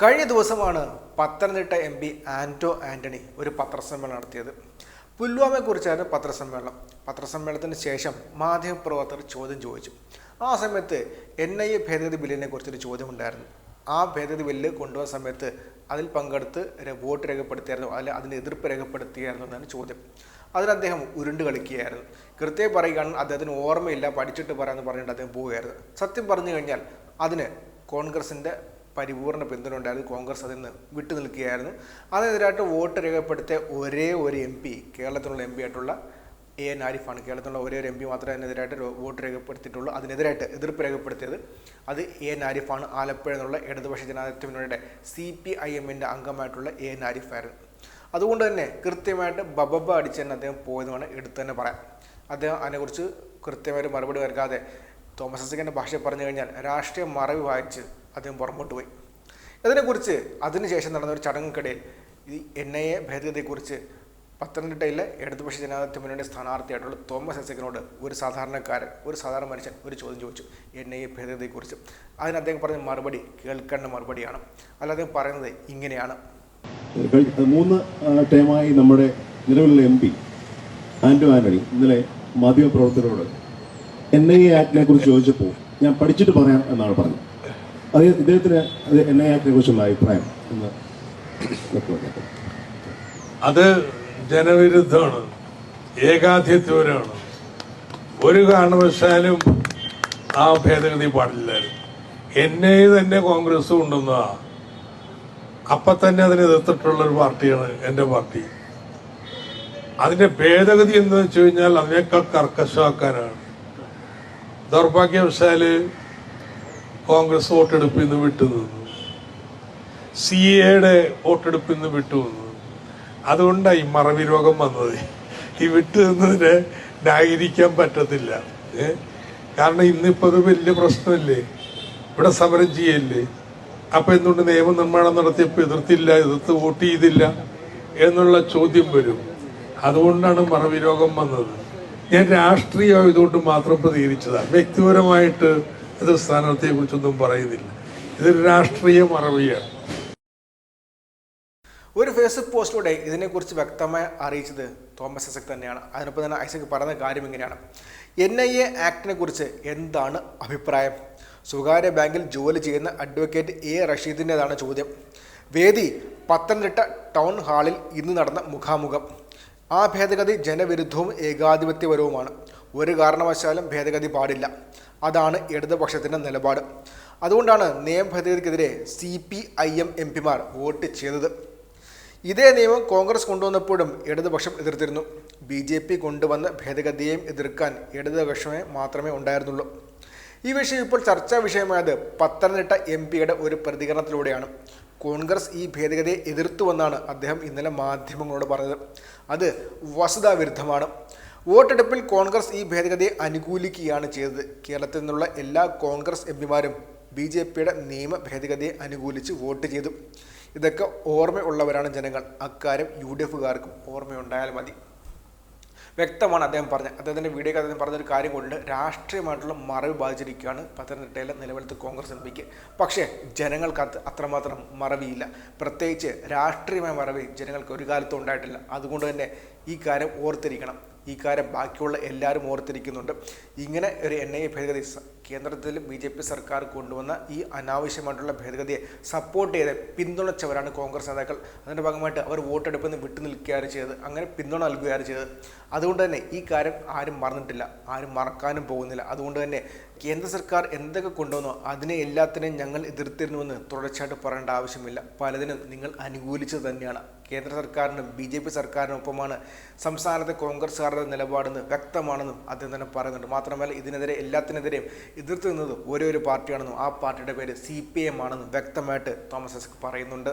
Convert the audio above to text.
കഴിഞ്ഞ ദിവസമാണ് Pathanamthitta M P Anto Antony ഒരു പത്രസമ്മേളനം നടത്തിയത്. പുൽവാമയെക്കുറിച്ചായിരുന്നു പത്രസമ്മേളനം. പത്രസമ്മേളനത്തിന് ശേഷം മാധ്യമപ്രവർത്തകർ ചോദ്യം ചോദിച്ചു. ആ സമയത്ത് എൻ ഐ എ ഭേദഗതി ബില്ലിനെ കുറിച്ചൊരു ചോദ്യമുണ്ടായിരുന്നു. ആ ഭേദഗതി ബില്ല് കൊണ്ടുവന്ന സമയത്ത് അതിൽ പങ്കെടുത്ത് വോട്ട് രേഖപ്പെടുത്തിയായിരുന്നു. അല്ലെ അതിന് എതിർപ്പ് രേഖപ്പെടുത്തിയായിരുന്നു എന്നാണ് ചോദ്യം. അതിന് അദ്ദേഹം ഉരുണ്ട് കളിക്കുകയായിരുന്നു. കൃത്യമായി പറയുകയാണെങ്കിൽ അദ്ദേഹത്തിന് ഓർമ്മയില്ല പഠിച്ചിട്ട് പറയാമെന്ന് പറഞ്ഞിട്ട് അദ്ദേഹം പോവുകയായിരുന്നു. സത്യം പറഞ്ഞു കഴിഞ്ഞാൽ അതിന് കോൺഗ്രസിന്റെ പരിപൂർണ പിന്തുണ ഉണ്ടായിരുന്നു കോൺഗ്രസ് അതിൽ നിന്ന് വിട്ടു നിൽക്കുകയായിരുന്നു. അതിനെതിരായിട്ട് വോട്ട് രേഖപ്പെടുത്തിയ ഒരേ ഒരു എം പി കേരളത്തിലുള്ള എം പി ആയിട്ടുള്ള എ എൻ ആരിഫാണ്. കേരളത്തിലുള്ള ഒരേ ഒരു എം പി മാത്രമേ അതിനെതിരായിട്ട് വോട്ട് രേഖപ്പെടുത്തിയിട്ടുള്ളൂ. അതിനെതിരായിട്ട് എതിർപ്പ് രേഖപ്പെടുത്തിയത് അത് എ എൻ ആരിഫാണ്. ആലപ്പുഴ എന്നുള്ള ഇടതുപക്ഷ ജനാധിപത്യ സി പി ഐ എമ്മിന്റെ അംഗമായിട്ടുള്ള എ എൻ ആരിഫായിരുന്നു. അതുകൊണ്ട് തന്നെ കൃത്യമായിട്ട് ബബബ അടിച്ച് തന്നെ അദ്ദേഹം പോയതെന്നാണ് എടുത്തു തന്നെ പറയാം. അദ്ദേഹം അതിനെക്കുറിച്ച് കൃത്യമായിട്ട് മറുപടി നൽകാതെ തോമസ് ഐസക്കിന്റെ ഭാഷ പറഞ്ഞു കഴിഞ്ഞാൽ രാഷ്ട്രീയ മറവി വായിച്ച് അദ്ദേഹം പുറമോട്ട് പോയി. അതിനെക്കുറിച്ച് അതിനുശേഷം നടന്ന ഒരു ചടങ്ങുക്കിടയിൽ ഈ എൻ ഐ എ ഭേദഗതിയെക്കുറിച്ച് പത്തനംതിട്ടയിലെ ഇടതുപക്ഷ ജനാധിപത്യ മുന്നണി സ്ഥാനാർത്ഥിയായിട്ടുള്ള തോമസ് ഐസക്കിനോട് ഒരു സാധാരണക്കാരൻ ഒരു സാധാരണ മനുഷ്യൻ ഒരു ചോദ്യം ചോദിച്ചു. എൻ ഐ എ ഭേദഗതിയെക്കുറിച്ച്. അതിന് അദ്ദേഹം പറഞ്ഞ മറുപടി കേൾക്കേണ്ട മറുപടിയാണ്. അല്ല അദ്ദേഹം പറയുന്നത് ഇങ്ങനെയാണ്. മൂന്ന് ടേമായി നമ്മുടെ നിലവിലുള്ള എം പി ആൻഡോ ആന്റണി ഇന്നലെ മാധ്യമപ്രവർത്തകരോട് എൻ ഐ എ ആക്ടിനെ കുറിച്ച് ചോദിച്ചപ്പോൾ ഞാൻ പഠിച്ചിട്ട് പറയാം എന്നാണ് പറഞ്ഞത്. അത് ജനവിരുദ്ധമാണ്. ഏകാധിപത്യപരമാണ് ഒരു കാരണവശാലും ആ ഭേദഗതി പാടില്ലായിരുന്നു. എന്നെ തന്നെ കോൺഗ്രസ് കൊണ്ടുവന്നതാ അപ്പൊ തന്നെ അതിനെ എതിർത്തിട്ടുള്ള ഒരു പാർട്ടിയാണ് എന്റെ പാർട്ടി. അതിന്റെ ഭേദഗതി എന്ന് വെച്ച് കഴിഞ്ഞാൽ അതിനേക്കാൾ കർക്കശമാക്കാനാണ്. ദൗർഭാഗ്യവശാൽ കോൺഗ്രസ് വോട്ടെടുപ്പിൽ നിന്ന് വിട്ടുനിന്നു. സി എയുടെ വോട്ടെടുപ്പിൽ നിന്ന് വിട്ടുനിന്നു. അതുകൊണ്ടാണ് ഈ മറവി രോഗം വന്നത്. ഈ വിട്ടു നിന്നതിനെ ന്യായീകരിക്കാൻ പറ്റത്തില്ല. കാരണം ഇന്നിപ്പോ അത് വലിയ പ്രശ്നമല്ലേ? ഇവിടെ സമരം ചെയ്യല്ലേ? അപ്പൊ എന്തുകൊണ്ട് നിയമനിർമ്മാണം നടത്തിയപ്പോൾ എതിർത്തില്ല എതിർത്ത് വോട്ട് ചെയ്തില്ല എന്നുള്ള ചോദ്യം വരും. അതുകൊണ്ടാണ് മറവി രോഗം വന്നത്. ഞാൻ രാഷ്ട്രീയമായതുകൊണ്ട് മാത്രം പ്രതികരിച്ചതാണ്. വ്യക്തിപരമായിട്ട് ഇത് സ്ഥാനാർത്ഥിയെ കുറിച്ചൊന്നും പറയുന്നില്ല. ഇതൊരു രാഷ്ട്രീയ മറവിയാണ്. ഒരു ഫേസ്ബുക്ക് പോസ്റ്റിലൂടെ ഇതിനെക്കുറിച്ച് വ്യക്തമായി അറിയിച്ചത് തോമസ് ഐസക് തന്നെയാണ്. അതിനൊപ്പം തന്നെ ഐസക് പറഞ്ഞ കാര്യം ഇങ്ങനെയാണ്. എൻ ഐ എ ആക്ടിനെ കുറിച്ച് എന്താണ് അഭിപ്രായം? സ്വകാര്യ ബാങ്കിൽ ജോലി ചെയ്യുന്ന അഡ്വക്കേറ്റ് എ റഷീദിന്റെതാണ് ചോദ്യം. വേദി പത്തനംതിട്ട ടൗൺ ഹാളിൽ ഇന്ന് നടന്ന മുഖാമുഖം. ആ ഭേദഗതി ജനവിരുദ്ധവും ഏകാധിപത്യപരവുമാണ്. ഒരു കാരണവശാലും ഭേദഗതി പാടില്ല. അതാണ് ഇടതുപക്ഷത്തിന്റെ നിലപാട്. അതുകൊണ്ടാണ് നിയമ ഭേദഗതിക്കെതിരെ C P I M M പിമാർ വോട്ട് ചെയ്തത്. ഇതേ നിയമം കോൺഗ്രസ് കൊണ്ടുവന്നപ്പോഴും ഇടതുപക്ഷം എതിർത്തിരുന്നു. ബി ജെ പി കൊണ്ടുവന്ന ഭേദഗതിയെയും എതിർക്കാൻ ഇടതുപക്ഷമേ മാത്രമേ ഉണ്ടായിരുന്നുള്ളൂ. ഈ വിഷയം ഇപ്പോൾ ചർച്ചാ വിഷയമായത് പത്തനംതിട്ട എം പിയുടെ ഒരു പ്രതികരണത്തിലൂടെയാണ്. കോൺഗ്രസ് ഈ ഭേദഗതിയെ എതിർത്തുവെന്നാണ് അദ്ദേഹം ഇന്നലെ മാധ്യമങ്ങളോട് പറഞ്ഞത്. അത് വസ്തുതാവിരുദ്ധമാണ്. വോട്ടെടുപ്പിൽ കോൺഗ്രസ് ഈ ഭേദഗതിയെ അനുകൂലിക്കുകയാണ് ചെയ്തത്. കേരളത്തിൽ നിന്നുള്ള എല്ലാ കോൺഗ്രസ് എം പിമാരും ബി ജെ പിയുടെ നിയമ ഭേദഗതിയെ അനുകൂലിച്ച് വോട്ട് ചെയ്തു. ഇതൊക്കെ ഓർമ്മയുള്ളവരാണ് ജനങ്ങൾ. അക്കാര്യം യു ഡി എഫുകാർക്കും ഓർമ്മയുണ്ടായാൽ മതി. വ്യക്തമാണ് അദ്ദേഹം പറഞ്ഞത്. അദ്ദേഹത്തിന്റെ വീഡിയോക്ക് അദ്ദേഹം പറഞ്ഞൊരു കാര്യം കൊണ്ട് രാഷ്ട്രീയമായിട്ടുള്ള മറവ് ബാധിച്ചിരിക്കുകയാണ് പത്തനംതിട്ടയിലെ നിലവിലത്തെ കോൺഗ്രസ് എം പിക്ക്. പക്ഷേ ജനങ്ങൾക്ക് അത് അത്രമാത്രം മറവിയില്ല. പ്രത്യേകിച്ച് രാഷ്ട്രീയമായ മറവി ജനങ്ങൾക്ക് ഒരു കാലത്തും ഉണ്ടായിട്ടില്ല. അതുകൊണ്ട് തന്നെ ഈ കാര്യം ഓർത്തിരിക്കണം. ഈ കാര്യം ബാക്കിയുള്ള എല്ലാവരും ഓർത്തിരിക്കുന്നുണ്ട്. ഇങ്ങനെ ഒരു എൻ ഐ ഭേദഗതി കേന്ദ്രത്തിൽ ബി ജെ പി സർക്കാർ കൊണ്ടുവന്ന ഈ അനാവശ്യമായിട്ടുള്ള ഭേദഗതിയെ സപ്പോർട്ട് ചെയ്ത് പിന്തുണച്ചവരാണ് കോൺഗ്രസ് നേതാക്കൾ. അതിന്റെ ഭാഗമായിട്ട് അവർ വോട്ടെടുപ്പിൽ നിന്ന് വിട്ടു നിൽക്കുകയാണ് ചെയ്തത്. അങ്ങനെ പിന്തുണ നൽകുകയാണ് ചെയ്തത്. അതുകൊണ്ട് തന്നെ ഈ കാര്യം ആരും മറന്നിട്ടില്ല. ആരും മറക്കാനും പോകുന്നില്ല. അതുകൊണ്ട് തന്നെ കേന്ദ്ര സർക്കാർ എന്തൊക്കെ കൊണ്ടുവന്നോ അതിനെ എല്ലാത്തിനെയും ഞങ്ങൾ എതിർത്തിരുന്നുവെന്ന് തുടർച്ചയായിട്ട് പറയേണ്ട ആവശ്യമില്ല. പലതിനും നിങ്ങൾ അനുകൂലിച്ചത് തന്നെയാണ്. കേന്ദ്ര സർക്കാരിനും ബി ജെ പി സർക്കാരിനൊപ്പമാണ് സംസ്ഥാനത്തെ കോൺഗ്രസ്സുകാരുടെ നിലപാടെന്ന് വ്യക്തമാണെന്നും അദ്ദേഹം തന്നെ പറയുന്നുണ്ട്. മാത്രമല്ല ഇതിനെതിരെ എല്ലാത്തിനെതിരെയും എതിർത്ത് നിന്നത് ഒരേ ഒരു പാർട്ടിയാണെന്നും ആ പാർട്ടിയുടെ പേര് സി പി എം ആണെന്നും വ്യക്തമായിട്ട് തോമസ് ഐസക് പറയുന്നുണ്ട്.